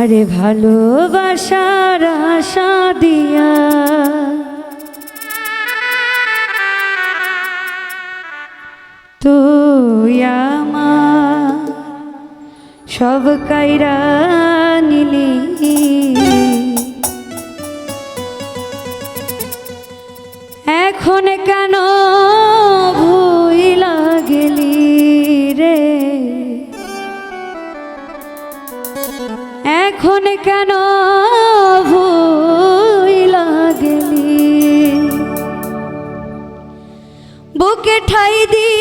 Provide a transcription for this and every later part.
আরে ভালোবাসার আশা দিয়া। তুই আমার সব কাইরা নিলি। এখন কেন এখন কেন ভুইলা গেলি বুকে ঠাই দিয়াছিলি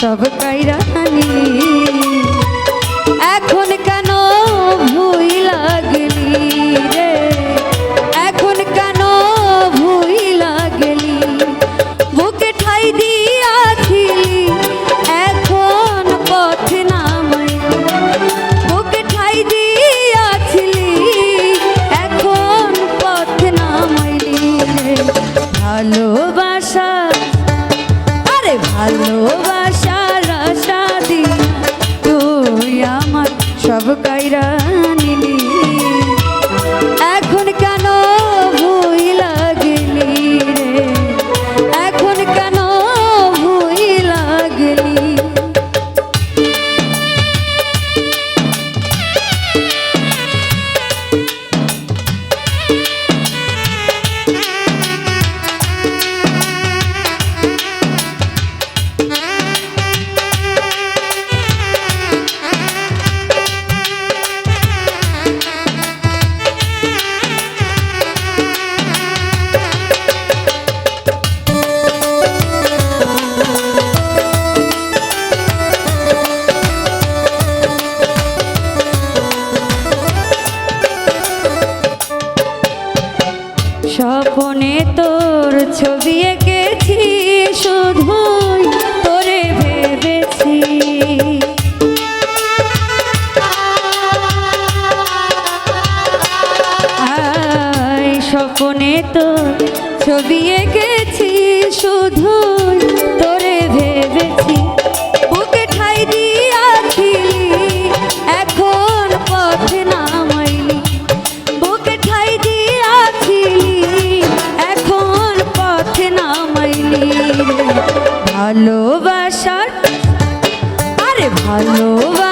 সব কাইরা নিলি এখন কেন ভুই লাগলি রে? এখন কেন ভুই লাগলি? বুকে ঠাই দিয়াছিলি, এখন পথে নামাই বুকে ঠাই দিয়াছিলি, এখন পথে নামাইলি ভালোবাসা স্বপনে তোর ছবি এঁকেছি শুধুই তোরে ভেবেছি। স্বপনে তোর ছবি এঁকেছি শুধুই আরে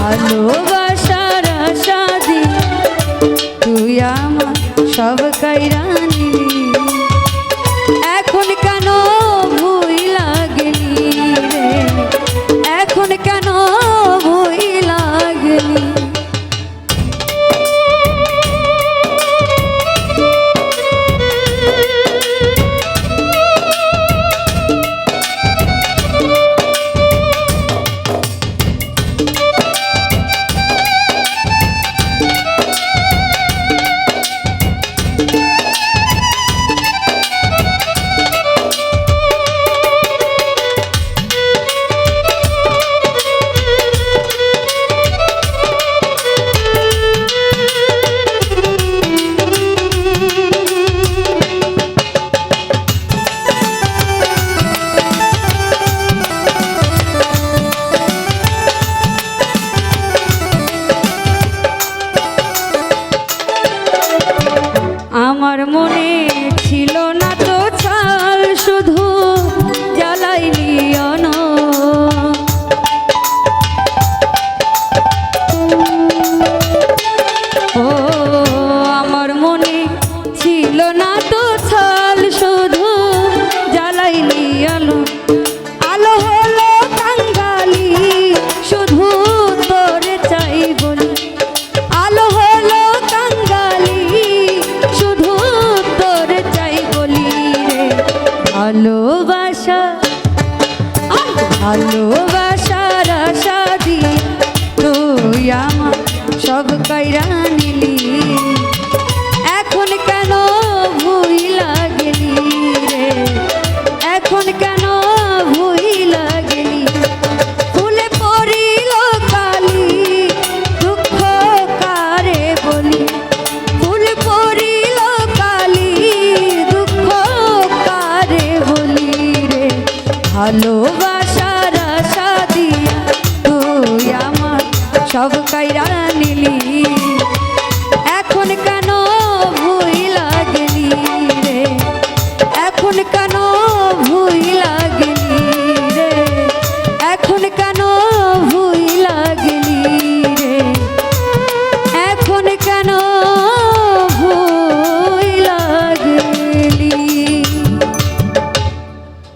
ভালোবাসার আশা দি। তুই আমার সব কাইরা সব